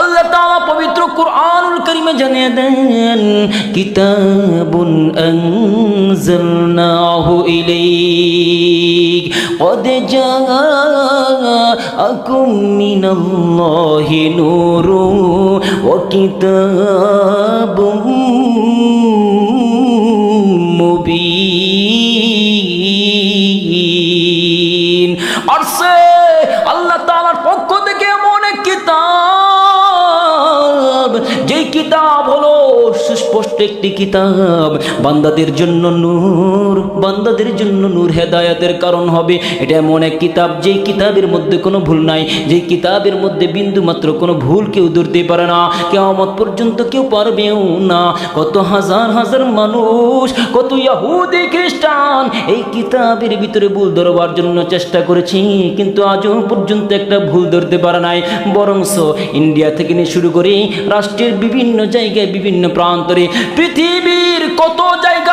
আল্লাহ তাআলা পবিত্র কুরআনুল কারীমে জানিয়ে দেন কিতাবুন আনজালনাহু ইলাইক قد جاءكم من الله نور وكتاب মুবিন আসছে আল্লাহ তাআলার পক্ষ কিতাব কিতাব হলো সুস্পষ্ট একটি কিতাব। বান্দাদের জন্য নূর, বান্দাদের জন্য নূর হেদায়াতের কারণ হবে। এটা এমন এক কিতাব, যেই কিতাবের মধ্যে কোনো ভুল নাই, যেই কিতাবের মধ্যে বিন্দু মাত্র কোনো ভুল কেউ ধরতে পারে না। কেমন পর্যন্ত কেউ পারবেও না। কত হাজার হাজার মানুষ, কত ইয়াহুদি খ্রিস্টান এই কিতাবের ভিতরে ভুল ধরবার জন্য চেষ্টা করেছি, কিন্তু আজও পর্যন্ত একটা ভুল ধরতে পারে নাই। বরংস ইন্ডিয়া থেকে নিয়ে শুরু করে রাষ্ট্রের বিভিন্ন জায়গায় বিভিন্ন প্রান্তরে পৃথিবীর কত জায়গা